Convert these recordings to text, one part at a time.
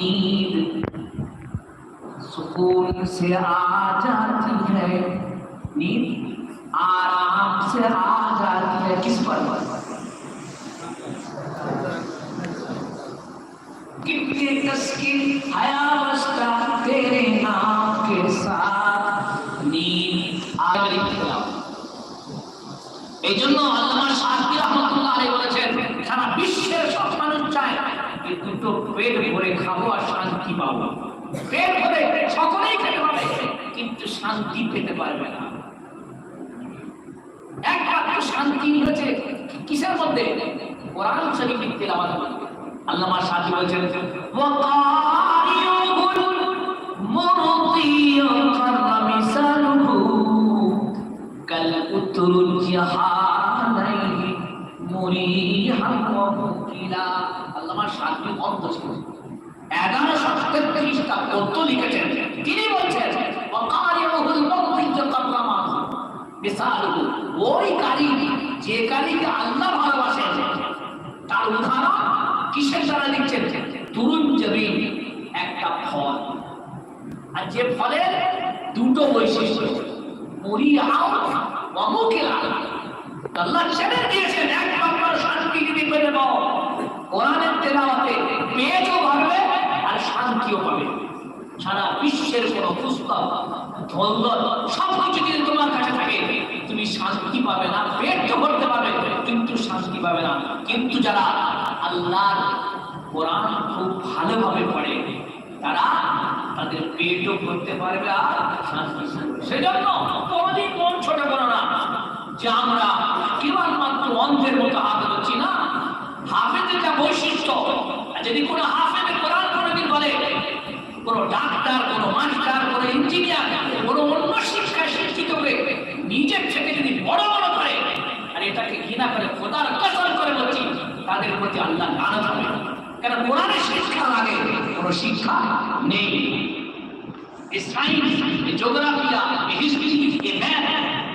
नींद सुकून से आ जाती है नींद आराम से आ जाती है किस पर कितनी तस्किन हयावस्ता तेरे नाम के साथ नींद आ गई এই জন্য আল্লামা পেট ভরে খাব আর শান্তি পাবো। পেট ভরে সকলেই খেতে পাবে কিন্তু শান্তি পেতে পারবে না। একমাত্র শান্তি হচ্ছে কিসের মধ্যে? কোরআন শরীফ তেলাওয়াত আল্লামা শাহি বলছেন কাল আল্লামা অর্থ ছিল। এগারোশো তেত্রিশটা গদ্য লিখেছেন। তিনি বলছেন ওই কারি যে কারিকে আল্লাহ ভালোবাসেন, তার উদাহরণ কিসের দ্বারা লিখছেন? তরুণ জমিন, একটা ফল। আর যে ফলের দুটো বৈশিষ্ট্য, মরিয়াও অমুকের আল্লাহ ছেড়ে দিয়েছেন, একমাত্র শান্তি যদি পেয়ে কোরআনের তেলাওয়াতে পেজও পাবে আর শান্তিও পাবে। সারা বিশ্বের কোন পুস্তক সব কিছু যদি তোমার কাছে থাকে, তুমি শান্তি পাবে না, পেট ভরতে পারবে, কিন্তু শান্তি পাবে না। কিন্তু যারা আল্লাহর কোরআন খুব ভালোভাবে পড়ে, তারা তাদের পেটও ভরতে পারবে আর শান্তি সেজন্য কোনদিন মন ছোট করো না যে আমরা কেবলমাত্র অন্ধের মতো হাত ধরছি না হাফেজের যা বৈশিষ্ট্য যদি কোনো হাফেজের কোরআন কোনোদিন বলে, কোন ডাক্তার, কোন মাস্টার, কোন ইঞ্জিনিয়ার, কোন অন্য শিক্ষায় শিক্ষিত হয়ে নিজের থেকে যদি বড় বড় করে, আর এটাকে ঘৃণা করে, খোদার কসম করে বলছি, তাদের প্রতি আল্লাহ লানত হবে। কেন কোরআনের শিক্ষার আগে কোন শিক্ষা নেই। সায়েন্স জিওগ্রাফিয়া হিস্ট্রি এই ম্যাথ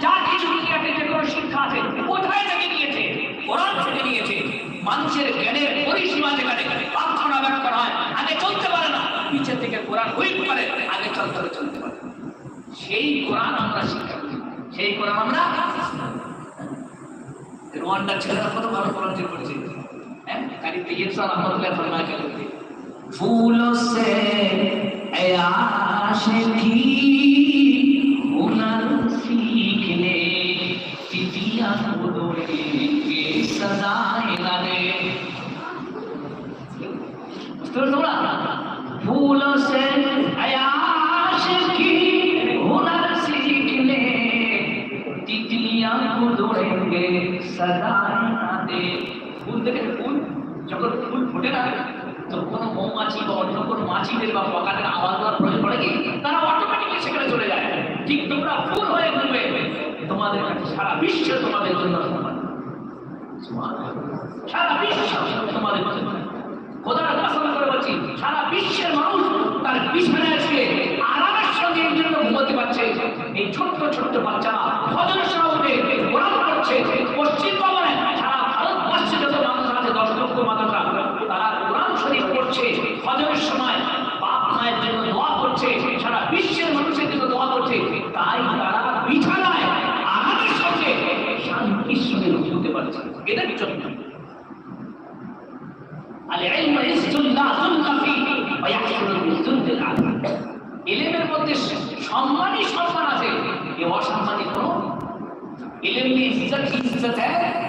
যা কিছু দুনিয়াতে যে কোনো শিক্ষা আছে কোথায় থেকে নিয়েছে কোরআন থেকে নিয়েছে মানুষের জ্ঞানের পরিসীমা যেখানে প্রার্থনা ব্যক্ত হয়, আগে চলতে পারে না। পিছে থেকে কোরআন হুইপ করে, আগে চলতে হবে চলতে পারে। সেই কোরআন আমরা শিক্ষা করি। সেই কোরআন আমরা রোয়ান্ডার ছেলেরা কত ভালো ভলান্টিয়ার করেছে হ্যাঁ? কারি আহমদুল্লাহ সে আশিকি চিঠিয়া গুলোকে সদায় লাগে তো তোমরা ফুল সে আয়াশ কি হুনর সিখলে চিঠিয়া গুলোকে সদায় লাগে ফুল দেখে ফুল যখন ফুল ফোটে না তো কোনো মৌমাছি বা অন্য কোনো মাছিদের বা পকাদের আওয়াজ দেওয়ার জন্য সারা বিশ্ব তোমাদের জন্য সারা বিশ্বের মানুষ তার আরামের সঙ্গে জন্য এই ছোট্ট ছোট্ট বাচ্চারা ইজ্জতের আঘাত ইলেমের মধ্যে সম্মানই সম্মান আছে, এ অসম্মানই কোনো? इलम में इज्जत ही इज्जत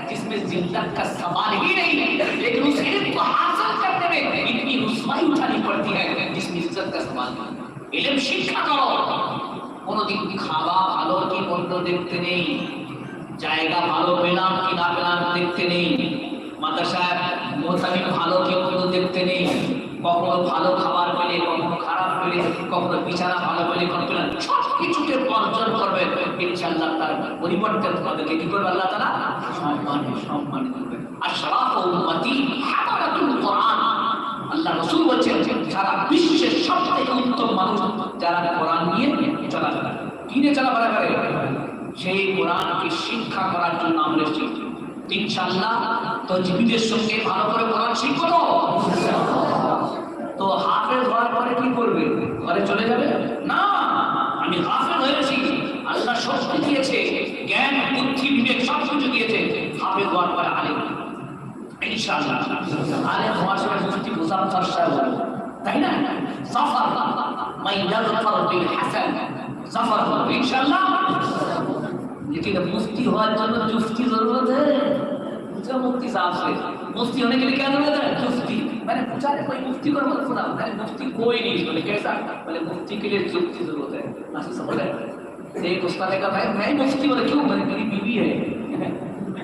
जिसमें जिंदत का सवाल ही नहीं लेकिन उस इलम को हासिल करने में इतनी रुसवाई उठानी पड़ती है जिसमें इज्जत का सवाल नहीं इलम शिक्षा करो কোনোদিন খাওয়া ভালো কি মন্দ দেখতে নেই। জায়গা ভালো পেলাম কি না পেলাম দেখতে নেই। মাদ্রাসায় মোতাবিক ভালো কি মন্দ দেখতে নেই। কখনো ভালো খাবার পেলে কখনো খারাপ পেলে কখনো বিছানা ভালো পেলে কখনো সব কিছুকে অর্জন করবে। ইনশাআল্লাহ তার পরিবর্তন তোমাদেরকে কি করবে আল্লাহ তারা সম্মান সম্মান করবে। আর সারা উম্মতি হামালাতুল কোরআন। আল্লাহ রাসূল বলছেন, সারা বিশ্বের সবথেকে উত্তম মানুষ যারা কোরআন নিয়ে চলাফেরা কি নিয়ে চলাফেরা করে, সেই কোরআনকে শিক্ষা করার জন্য আমরা এসেছি। ইনশাআল্লাহ তজবিদের সঙ্গে ভালো করে কোরআন শিখব তো হাফেজ হওয়ার পরে কি করবে? ঘরে চলে যাবে? না, আমি হাফেজ হয়েছি আল্লাহ শক্তি দিয়েছে, জ্ঞান, বুদ্ধি, বিবেক সব কিছু দিয়েছে। হাফেজ হওয়ার পরে আলে ইনশাআল্লাহ। হওয়ার সময় তাই না? সফর। মাই সফর হওয়ার জন্য চুফতি জরুরত হ্যাঁ মুফতি সাহেব। মুফতি কেন জরুরত मैंने पूछा है कोई मुफ्ती को मत सुना मैंने मुफ्ती कोई नहीं बोले कैसा बोले, मुफ्ती के लिए जुफ्ती ज़रूरत है नासिर समझ रहे हैं? एक उस्ताद ने कहा भाई, मैं मुफ्ती बोले, क्यों? मैंने मेरी बीवी है।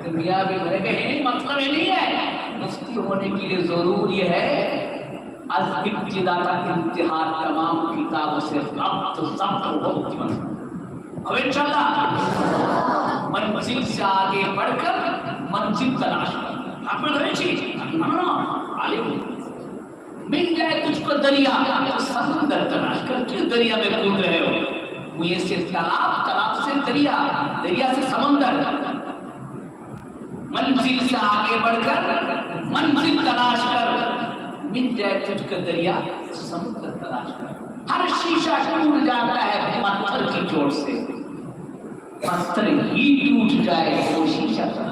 तो मियाँ भी मैंने कहा मतलब ये नहीं है। मुफ्ती होने के लिए ज़रूरी है। अज इब्तिदा का इम्तिहान तमाम किताबों से रब्त जब्त हो जीवन अब इंशाल्लाह, मंजिल से आगे बढ़कर मंजिल तलाश। कर आपने रहे ना ना आलिम। मिल जाए तुझको दरिया तो समंदर तलाश कर किस दरिया में कूद रहे हो? कुएँ से तालाब तालाब से दरिया दरिया से समंदर। मंजिल से आगे बढ़कर, मंजिल तलाश कर। मिल जाए तुझको दरिया तो समुद्र तलाश कर। हर शीशा टूट जाता है पत्थर की चोट से। पत्थर ही टूट जाए वो शीशा तलाश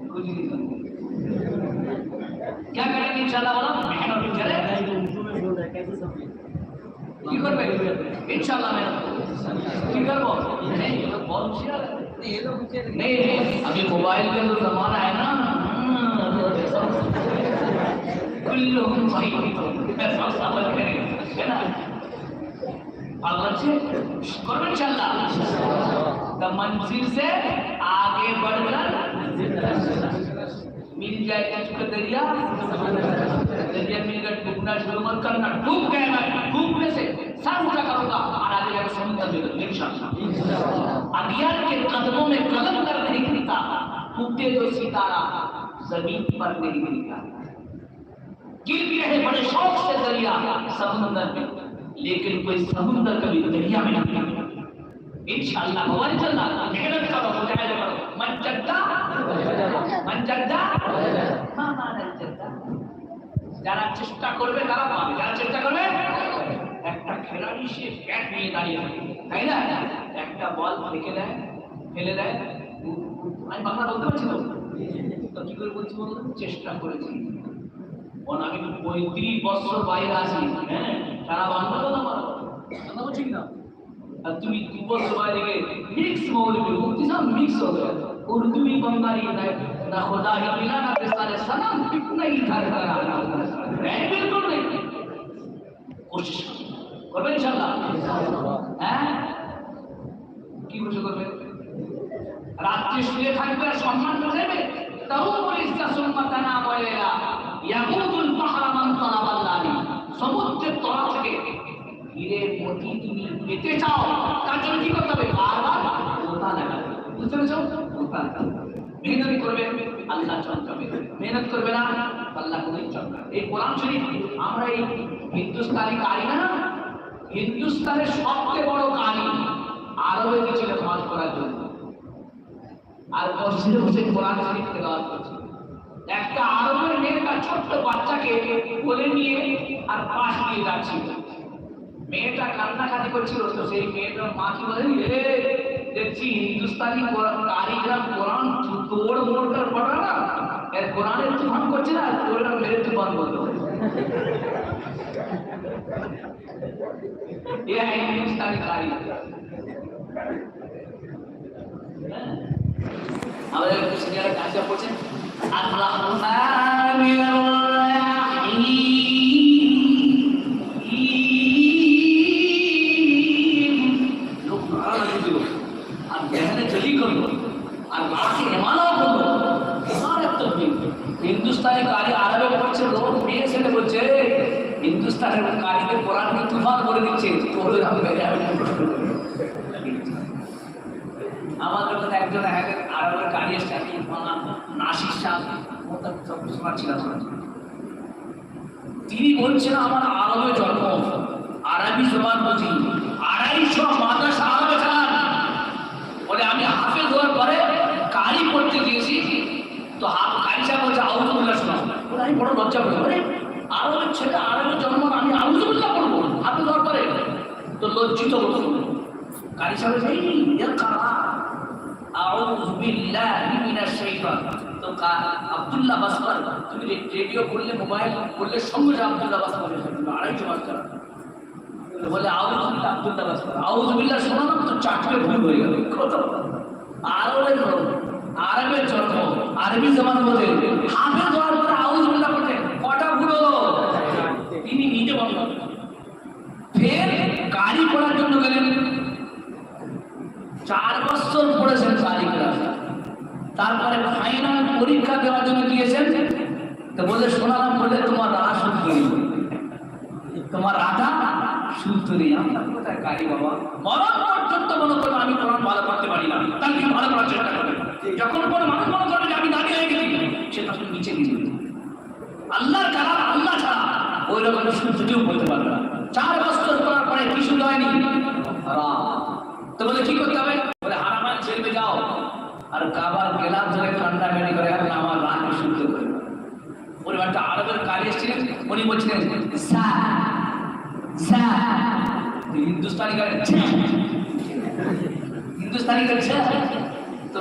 क्या करेंगे इंशाल्लाह वाला बहन और चले। नहीं तो पे? इंशाल्लाह मेरा फिगर बहुत नहीं ये लोग बहुत होशियार है। नहीं ये लोग नहीं। नहीं अभी मोबाइल का जो तो जमाना है ना। कुल्लो भाई मैं तो सब समझ करें है ना? से? मंजिल से आगे बढ़कर मिल जाए तुझको दरिया? दरिया मिल गया डूबना शुरू मत करना, डूब गए मैं डूबने से सर ऊँचा करूँगा। और आगे जाकर समुद्र में इंशाल्लाह। अगियार के कदमों में कदम कर नहीं गिरता टूटे जो सितारा, ज़मीन पर नहीं गिरता गिर रहे बड़े शौक से दरिया, समुद्र में। लेकिन कोई समुद्र कभी दरिया में नहीं गिरता ইনশাআল্লাহ ভগবান চলনা মেহনত করো মুজাহিদ করো মান চাদ্দা মান চাদ্দা যারা চেষ্টা করবে, তারা পাবে। যারা চেষ্টা করবে, একটা খেলাড়ি সে ব্যাট নিয়ে দাঁড়িয়ে তাই না? একটা বল ফেঁকে দেয় ফেলে দেয়। আমি বাংলা বলতে পারছি না তো কি করে বলছি বলুন চেষ্টা করেছি। আমি পঁয়ত্রিশ বছর বাইরে আছি হ্যাঁ? তারা বাংলা কথা বলো। বলছি না আর তুমি দু বছর বাইরে গিয়ে মিক্স মৌলবী মুক্তি সব মিক্স हो गया उर्दू ही बंगाली ना ना खुदा ही मिला ना सारे सनम कितना ही घर घर आना नहीं बिल्कुल नहीं कोशिश করবে ইনশাআল্লাহ হ্যাঁ কি বসে করবে রাত্রে শুয়ে থাকবে আর সম্মান দেবে তাও বলে ইসকা সুন্নাত না বলেলা ইয়াকুতুল পেতে চাও তার জন্য কি করতে হবে বারবার গোতা লাগাতে বুঝতে পেরেছ গোতা মেহনত করবে আল্লাহ চমকাবে মেহনত করবে না আল্লাহ কোনোদিন চমকাবে এই কোরআন শরীফ আমরা এই হিন্দুস্তানি কারি না হিন্দুস্তানের সবচেয়ে বড় কারি আরবে গেছিল নামাজ পড়ার জন্য আর মসজিদে বসে কোরআন শরীফ তেলাওয়াত করছে একটা আরবের মেয়ে তার ছোট্ট বাচ্চাকে কোলে নিয়ে আর পাশ দিয়ে যাচ্ছিল। মেয়েটা কান্নাকাটি করছিল তো সেই মেয়েটার মা কি বলে "এ, দেখছি হিন্দুস্তানি কোরআন কারিগর কোরআন তোর মোড় কর পড়া না এর কোরআনের তুফান করছে না তোর মেরে তুফান বলতো ये है हिंदुस्तानी कारीगर আমাদের সিনিয়র কাজটা করছেন আল্লাহ তিনি বলছেন আমার আরবে জন্ম আরবি জবান বুঝি আড়াইশো মাদ্রাসা আরবে বলে আমি হাফেজ হওয়ার পরে কারি পড়তে গিয়েছি তো হাফ কারি সাহেব বলছে আউজুবুল্লাহ শোনা বলে আমি বড় লজ্জা করি বলে আরবের ছেলে আরবের জন্ম আমি আউজুবুল্লাহ পড়ব হাফেজ হওয়ার পরে তো লজ্জিত হতো কারি সাহেব আব্দুল্লাহ তুমি রেডিও করলে মোবাইল করলে সঙ্গে আব্দুল্লাহ বাসকার এসে যাবে, আড়াইশো বলে আউযু বিল্লাহ আব্দুল্লাহ তো ভুল হয়ে গেল কত আরবের আরবের জন্ম আরবি জমান বলে হাফেজ হওয়ার পরে আউযু বিল্লাহ পড়তে কটা তিনি নিজে বন্ধ ফের গাড়ি পড়ার জন্য গেলেন। চার বছর পড়েছেন তারিখরা তারপরে ফাইনাল পরীক্ষা দেওয়ার জন্য গিয়েছেন। তো বলে, শোনালাম বলে, তোমার রাহা সুন্দরী। তোমার রাধা সুন্দরী আমরা কোথায় বাবা? মরণ পর্যন্ত মনে আমি ভালো করতে পারি না। তার কি ভালো করার চেষ্টা করবে। যখন কোনো মানুষ মনে করবে যে আমি দাঁড়িয়ে হয়ে সে তখন নিচে দিবে আল্লাহর আল্লাহ ছাড়া ওই রকম শুনতেও বলতে পারবে না। চার বছর করার পরে কি শুরু হয়নি। তো বলে, কি করতে হবে? আর কাবার গেলাম ধরে ঠান্ডা মেনে করে এখন আমার রাগ শুনতে করে একটা আরবের কালি এসেছিলেন উনি বলছিলেন। হিন্দুস্তানি হিন্দুস্তানি গাড়ি তো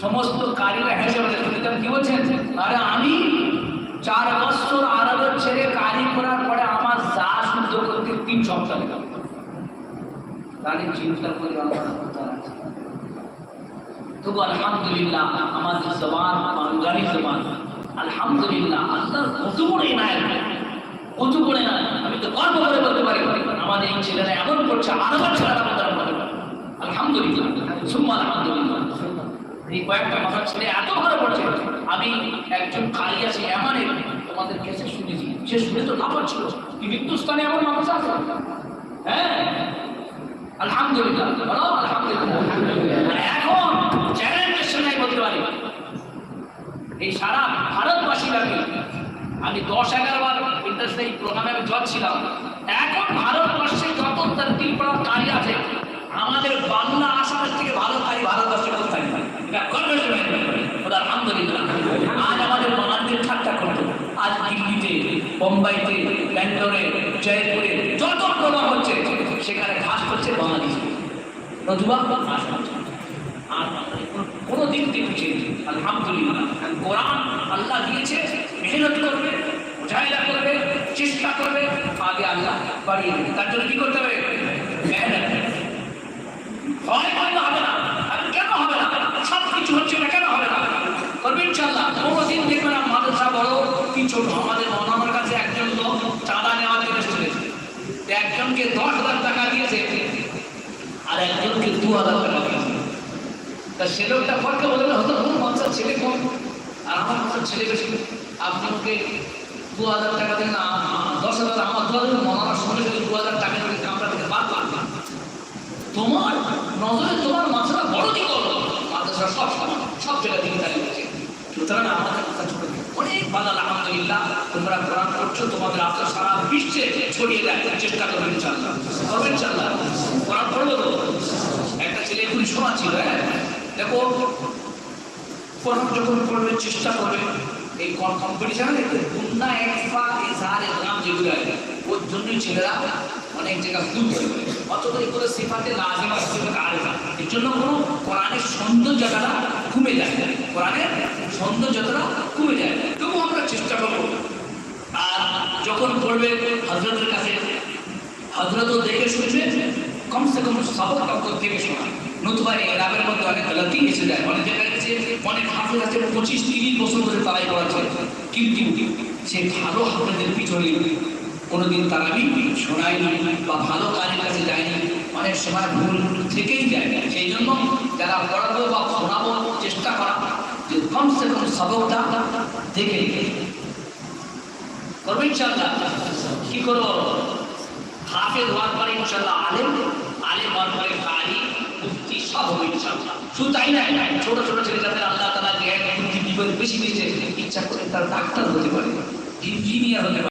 সমস্ত কারিরা হেসে বলে "তুমি তো কি বলছেন আরে আমি চার বছর আরবের ছেড়ে কারি করার পরে আমার যা শুদ্ধ করতে তিন সপ্তাহ লেগে। তাহলে চিন্তা করে আমার। তবু আলহামদুলিল্লাহ, আমাদের জবান বাঙ্গালি জবান। আলহামদুলিল্লাহ, আল্লাহর কত বড় ইনায়ত কত বড় ইনায়ত আমি তো গর্ব করে বলতে পারি, আমাদের এই ছেলেরা এমন করছে আরবের ছেলেরা আমাদের বলতে পারে আলহামদুলিল্লাহ, সুম্মা আলহামদুলিল্লাহ। এই কয়েকটা মাথার ছেলে এত ভালো পড়ছে আমি একজন কালী আছে, এমন তোমাদের কাছে শুনেছি, সে শুনে তো না পাচ্ছিল কি হিন্দুস্তানে এমন মানুষ আছে? হ্যাঁ? ভারতবাসীরাকে আমি দশ প্রোগ্রামে আমি এখন ভারতবর্ষে যত পড়ার কারি আছে, আমাদের বাংলা আসামের থেকে ভালো কারি ভারতবর্ষে আজ আমাদের দিল্লিতে, বোম্বাইতে, ব্যাঙ্গালোরে, জয়পুরে যত প্রোগ্রাম হচ্ছে সেখানে ঘাস করছে বাঙালি নতুবা কোনো দিক পিছিয়ে আলহামদুলিল্লাহ। কোরআন আল্লাহ দিয়েছে, মেহনত করবে, মুজাহিদা করবে, চেষ্টা করবে, আগে আল্লাহ বাড়িয়ে দেবে। তার জন্য কি করতে হবে? মেহনত। বন্ধ হবে না? আর কেন হবে না? সব কিছু হচ্ছে না, কেন হবে না? করবে ইনশাল্লাহ দেখবে না মাদ্রাসা বড়, কি ছোট? আমাদের আমার কাছে একজন লোক চাঁদা নেওয়ার জন্য এসেছে তো একজনকে দশ হাজার টাকা দিয়েছে, আর একজনকে দু হাজার টাকা দিয়েছে। তা সে লোকটা ফটকে বলে হতো কোন মানুষের ছেলে কম। আর আমার মানুষের ছেলে বেশি। আপনি ওকে দু হাজার টাকা দেন দশ হাজার, আমার দু হাজার মনার সঙ্গে যদি দু হাজার টাকা দিয়ে কামড়া বাদ বাদ তোমার নজরে তোমার মাথাটা বড় কি করল মাদ্রাসা সব সব জায়গায় দিকে দাঁড়িয়ে সুতরাং আমাদের আলহামদুলিল্লাহ, তোমরা কোরআন পড়ছো, তোমাদের আত্মা সারা বিশ্বে ছড়িয়ে দেয়। চেষ্টা করবেন ইনশাল্লাহ করবেন ইনশাল্লাহ কোরআন পড়ব তো? একটা ছেলে এখনই শোনা ছিল হ্যাঁ? দেখো, কোরআন যখন পড়বে চেষ্টা করবে, এই কম্পিটিশন গুন্না এক্সপা এসার এসলাম যেগুলো ওর জন্যই ছেলেরা অনেক জায়গা ভুল করে অথচ এগুলো সিফাতে লাজিমা সিফাতে আরেফা। এর জন্য কোনো কোরআনের সৌন্দর্যটা কমে যায়। কোরআনের সৌন্দর্যটা কমে যায়। তবু আমরা চেষ্টা করব। আর যখন পড়বে হজরতের কাছে হজরতও দেখে শুনবে, কমসে কম সবক তখন থেকে শোনা। নতুবা রাবের মধ্যে অনেক গলতি এসে যায়। অনেক জায়গায় গেছে অনেক হাফেজ আছে, পঁচিশ তিরিশ বছর ধরে তারাই করাচ্ছে কিন্তু সেই ভালো হাফেজের পিছনে কোনোদিন তারাবি শোনায়নি বা ভালো কাজের কাছে যায়নি, অনেক সময় ভুল থেকেই যায়। সেই জন্য যারা পড়াবো বা শোনাবো, চেষ্টা করা যে কমসে কম সবকটা দেখে করবে ইনশাল্লাহ কি করব? হাফেজ হওয়ার পরে ইনশাল্লাহ আলেম আলেম হওয়ার পরে কারি, মুফতি সব হবে ইনশাল্লাহ শুধু তাই না ছোট ছোট ছেলে যাদের আল্লাহ তালা জ্ঞান, বুদ্ধি বিবেক বেশি দিয়েছে। ইচ্ছা করে তার ডাক্তার হতে পারে, ইঞ্জিনিয়ার হতে পারে।